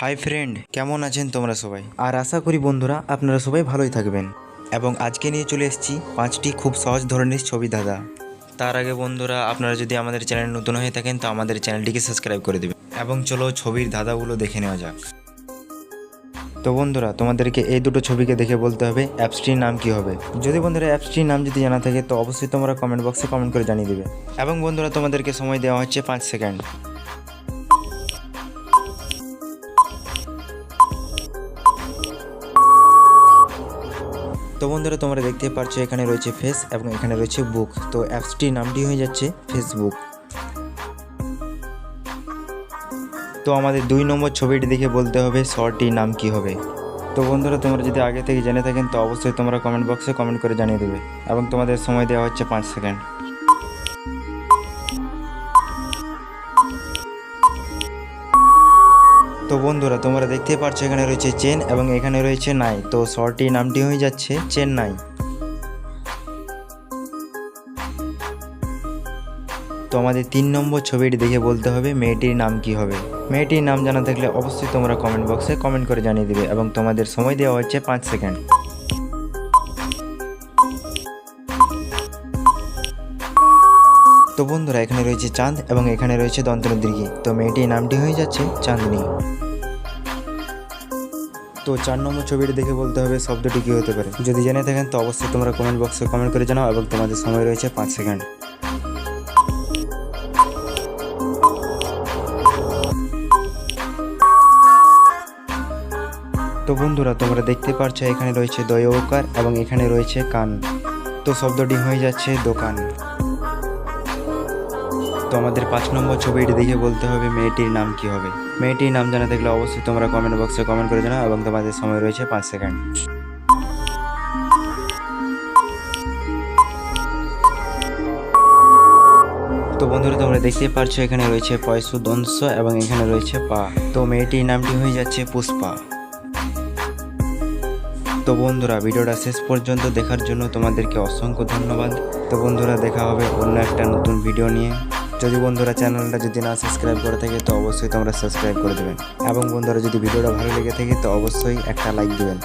Hi friend কেমন আছেন তোমরা সবাই? আর আশা করি বন্ধুরা আপনারা সবাই ভালোই থাকবেন। এবং আজকে নিয়ে চলে এসেছি পাঁচটি খুব সহজ ধরনের ছবি দাদা। তার আগে বন্ধুরা আপনারা যদি আমাদের চ্যানেল নতুন হয়ে থাকেন তো আমাদের চ্যানেলটিকে সাবস্ক্রাইব করে দেবেন। এবং চলো ছবির ধাঁধাগুলো দেখে নেওয়া যাক। তো বন্ধুরা তোমাদেরকে এই দুটো ছবিকে দেখে বলতে হবে অ্যাপসটির নাম কি হবে? যদি বন্ধুরা অ্যাপসটির নাম যদি জানা থাকে তো অবশ্যই তোমরা কমেন্ট বক্সে কমেন্ট করে জানিয়ে দেবে। এবং বন্ধুরা তোমাদেরকে সময় দেওয়া হচ্ছে পাঁচ সেকেন্ড। তো বন্ধুরা, তোমরা দেখতে পারছ এখানে রয়েছে ফেস এবং এখানে রয়েছে বুক তো অ্যাপসটির নামটি হয়ে যাচ্ছে ফেসবুক তো আমাদের দুই নম্বর ছবিটি দেখে বলতে হবে শর্টটির নাম কি হবে? তো বন্ধুরা, তোমরা যদি আগে থেকে জেনে থাকেন, তো অবশ্যই তোমরা কমেন্ট বক্সে কমেন্ট করে জানিয়ে দেবে। এবং তোমাদের সময় দেওয়া হচ্ছে পাঁচ সেকেন্ড তো বন্ধুরা, তোমরা দেখতে পাচ্ছ এখানে রয়েছে চেন এবং এখানে রয়েছে নাই। তো শর্টটির নামটি হয়ে যাচ্ছে চেন্নাই। তো আমাদের তিন নম্বর ছবিটি দেখে বলতে হবে, মেয়েটির নাম কি হবে? মেয়েটির নাম জানা থাকলে অবশ্যই তোমরা কমেন্ট বক্সে কমেন্ট করে জানিয়ে দেবে এবং তোমাদের সময় দেওয়া হচ্ছে পাঁচ সেকেন্ড তো বন্ধুরা, এখানে রয়েছে চাঁদ এবং এখানে রয়েছে দন্তনদীর্ঘি। তো মেয়েটির নামটি হয়ে যাচ্ছে চাঁদনি। তো চার নম্বর ছবিটি দেখে বলতে হবে, শব্দটি কী হতে পারে? যদি জেনে থাকেন, তো অবশ্যই তোমরা কমেন্ট বক্সে কমেন্ট করে জানাও এবং তোমাদের সময় রয়েছে পাঁচ সেকেন্ড তো বন্ধুরা, তোমরা দেখতে পারছ, এখানে রয়েছে দয়ওকার এবং এখানে রয়েছে কান। তো শব্দটি হয়ে যাচ্ছে দোকান। তো আমাদের পাঁচ নম্বর ছবিটি দেখে বলতে হবে মেয়েটির নাম কি হবে? মেয়েটির নাম জানা থাকলে অবশ্যই তোমরা কমেন্ট বক্সে কমেন্ট করে জানাও এবং তোমাদের সময় রয়েছে পাঁচ সেকেন্ড তো বন্ধুরা, তোমরা দেখতে পারছ এখানে রয়েছে পয়সু দংশ এবং এখানে রয়েছে পা। তো মেয়েটির নামটি হয়ে যাচ্ছে পুষ্পা। তো বন্ধুরা, ভিডিওটা শেষ পর্যন্ত দেখার জন্য তোমাদেরকে অসংখ্য ধন্যবাদ। তো বন্ধুরা, দেখা হবে অন্য একটা নতুন ভিডিও নিয়ে। যদি বন্ধুরা চ্যানেলটা যদি না সাবস্ক্রাইব করে থাকে, তো অবশ্যই তোমরা সাবস্ক্রাইব করে দেবেন। এবং বন্ধুরা, যদি ভিডিওটা ভালো লেগে থাকে, তো অবশ্যই একটা লাইক দেবেন।